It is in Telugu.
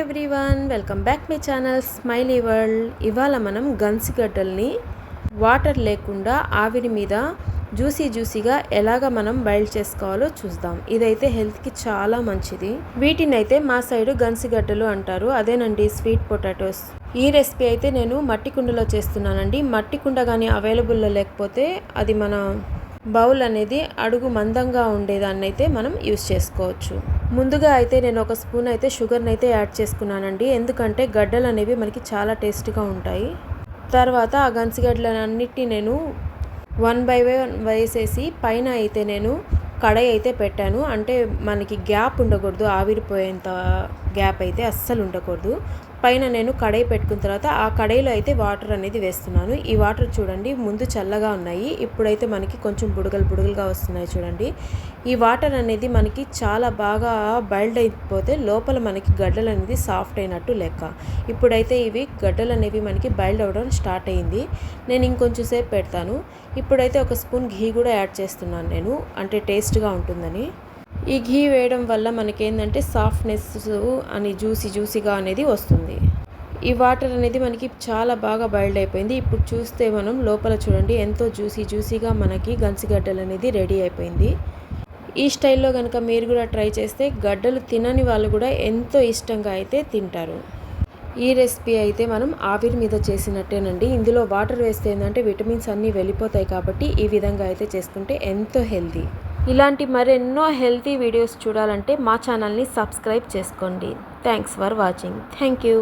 Everyone welcome back my channel Smiley World ఇవాళ మనం గన్సిగడ్డల్ని వాటర్ లేకుండా ఆవిరి మీద జ్యూసీ జ్యూసీగా ఎలాగ మనం బయల్ చేసుకోవాలో చూద్దాం. ఇదైతే హెల్త్కి చాలా మంచిది. వీటిని అయితే మా సైడు గన్సిగడ్డలు అంటారు. అదేనండి స్వీట్ పొటాటోస్ ఈ రెసిపీ అయితే నేను మట్టి కుండలో చేస్తున్నానండి. మట్టి కుండ కానీ అవైలబుల్లో లేకపోతే అది మన బౌల్ అనేది అడుగు మందంగా ఉండేదాన్ని అయితే మనం యూస్ చేసుకోవచ్చు. ముందుగా అయితే నేను ఒక స్పూన్ అయితే షుగర్ని అయితే యాడ్ చేసుకున్నానండి. ఎందుకంటే గడ్డలు అనేవి మనకి చాలా టేస్ట్గా ఉంటాయి. తర్వాత ఆ గన్సిగడ్డలన్నిటి నేను వన్ బై వన్ వేసేసి పైన అయితే నేను కడాయి అయితే పెట్టాను. అంటే మనకి గ్యాప్ ఉండకూడదు ఆవిరిపోయేంత గ్యాప్ అయితే అస్సలు ఉండకూడదు. పైన నేను కడాయి పెట్టుకున్న తర్వాత ఆ కడాయిలో అయితే వాటర్ అనేది వేస్తున్నాను. ఈ వాటర్ చూడండి ముందు చల్లగా ఉన్నాయి. ఇప్పుడైతే మనకి కొంచెం బుడగలు బుడగలుగా వస్తున్నాయి చూడండి. ఈ వాటర్ అనేది మనకి చాలా బాగా బైల్డ్ అయిపోతే లోపల మనకి గడ్డలు అనేది సాఫ్ట్ అయినట్టు లెక్క. ఇప్పుడైతే ఇవి గడ్డలు అనేవి మనకి బైల్డ్ అవ్వడం స్టార్ట్ అయింది. నేను ఇంకొంచెం సేపు పెడతాను. ఇప్పుడైతే ఒక స్పూన్ ఘీ కూడా యాడ్ చేస్తున్నాను నేను. అంటే టేస్ట్గా ఉంటుందని. ఈ ఘీ వేయడం వల్ల మనకేంటంటే సాఫ్ట్నెస్ అని జ్యూసీ జ్యూసీగా అనేది వస్తుంది. ఈ వాటర్ అనేది మనకి చాలా బాగా బైల్డ్ అయిపోయింది. ఇప్పుడు చూస్తే మనం లోపల చూడండి ఎంతో జ్యూసీ జ్యూసీగా మనకి గంచిగడ్డలు అనేది రెడీ అయిపోయింది. ఈ స్టైల్లో కనుక మీరు కూడా ట్రై చేస్తే గడ్డలు తినని వాళ్ళు కూడా ఎంతో ఇష్టంగా అయితే తింటారు. ఈ రెసిపీ అయితే మనం ఆవిరి మీద చేసినట్టేనండి. ఇందులో వాటర్ వేస్తే ఏంటంటే విటమిన్స్ అన్నీ వెళ్ళిపోతాయి కాబట్టి ఈ విధంగా అయితే చేసుకుంటే ఎంతో హెల్తీ. ఇలాంటి మరెన్నో హెల్తీ వీడియోస్ చూడాలంటే మా ఛానల్ని సబ్స్క్రైబ్ చేసుకోండి. Thanks for watching thank you